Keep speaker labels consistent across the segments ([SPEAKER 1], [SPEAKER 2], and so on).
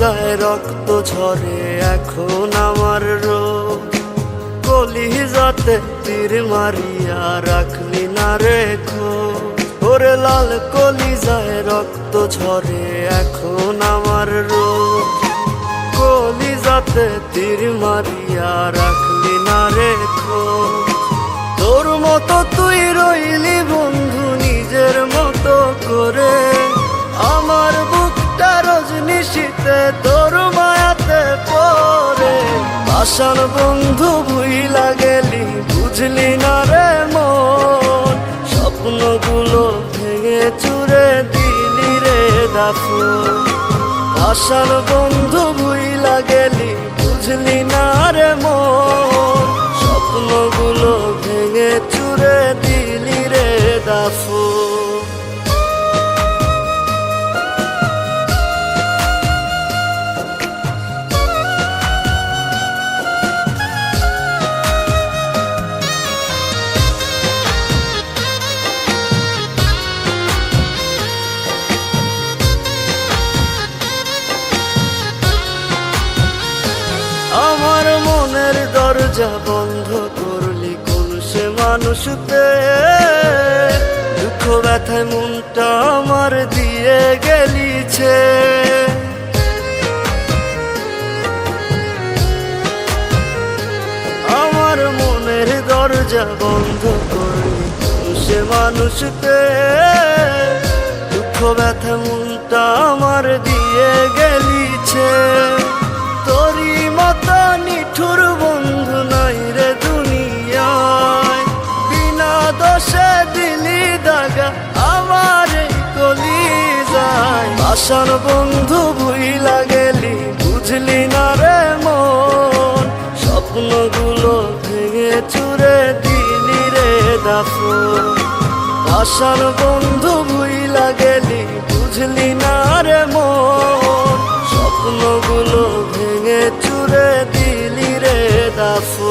[SPEAKER 1] যায় রক্ত ঝরে, এখন আমার রোগ। কলিজাতে তীর মারিয়া রাখলি না রেখো ওরে লাল কলিজায় রক্ত ঝরে, এখন আমার রোগ। কলিজাতে তীর মারিয়া রাখলি শীতে তোর মায়াতে পরে আসান বন্ধু ভুইলা গেলি, বুঝলি না রে মন। স্বপ্নগুলো ভেঙে চুরে দিলি রে দাফু আসার বন্ধু ভুইলা গেলি, বুঝলি না রে মন। স্বপ্নগুলো ভেঙে চুরে দিলি রে দাফু দরজা বন্ধ করলি কোন সে মানুষতে? দুঃখ ব্যথায় মনটা আমার দিয়ে গেলিছে। আমার মনের দরজা বন্ধ করলি কোন সে মানুষতে? দুঃখ ব্যথা মনটা আমার দিয়ে গেলিছে। আসার বন্ধু ভুইলা গেলি, বুঝলি না রে মন। স্বপ্নগুলো ভেঙে চুরে দিলি রে দাফু আসার বন্ধু ভুইলা গেলি, বুঝলি না রে মন। স্বপ্নগুলো ভেঙে চুরে দিলি রে দাফু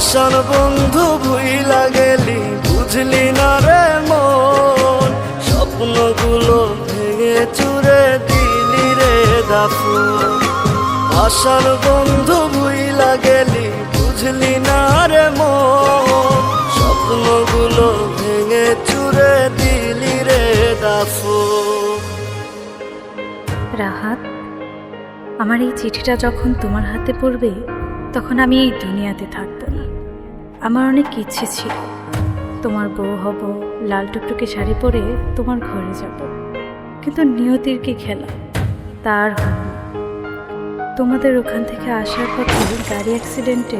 [SPEAKER 1] আসান বন্ধু ভুইলা গেলি, বুঝলি না রে মন। স্বপ্নগুলো ভেঙে চুরে দিলি রে দাফু আসার বন্ধু ভুইলা গেলি, বুঝলি না রে মন। স্বপ্নগুলো ভেঙে চুরে দিলি রে দাফু
[SPEAKER 2] রাহাত, আমার এই চিঠিটা যখন তোমার হাতে পড়বে, তখন আমি এই দুনিয়াতে থাকব। আমার অনেক ইচ্ছে ছিল। তোমার বউ হব, লাল টুকটুকে শাড়ি পরে তোমার ঘরে যাব। কিন্তু নিয়তির কি খেলা? তার তোমাদের ওখান থেকে আসার পথে গাড়ি অ্যাক্সিডেন্টে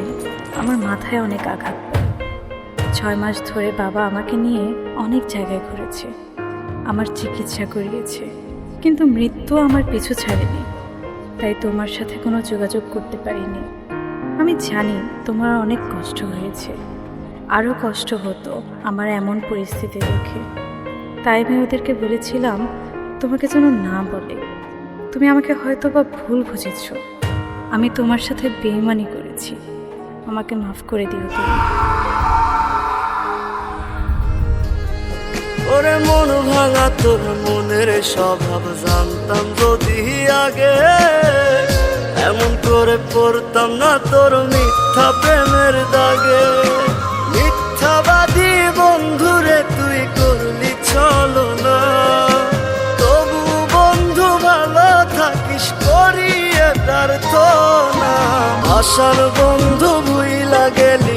[SPEAKER 2] আমার মাথায় অনেক আঘাত ছয় মাস ধরে বাবা আমাকে নিয়ে অনেক জায়গায় ঘুরেছে। আমার চিকিৎসা করিয়েছে। কিন্তু মৃত্যু আমার পিছু ছাড়েনি। তাই তোমার সাথে কোনো যোগাযোগ করতে পারিনি। আমি জানি তোমার অনেক কষ্ট হয়েছে। আরও কষ্ট হতো আমার এমন পরিস্থিতি দেখে। তাই আমি ওদেরকে বলেছিলাম, তোমাকে যেন না বলে। তুমি আমাকে হয়তো বা ভুল বুঝেছ। আমি তোমার সাথে বেইমানি করেছি। আমাকে মাফ করে দিও তুমি।
[SPEAKER 1] ওরে মন ভাঙা, তোর মনের স্বভাব জানতাম যদি আগে। করে পড়তাম না তোর মিথ্যা প্রেমের দাগে। মিথ্যাবাদী বন্ধুরে, তুই করলি চলো না তবু বন্ধু ভালো থাকিস, করিয়ে তার তো না আসার বন্ধু ভুই লাগেলি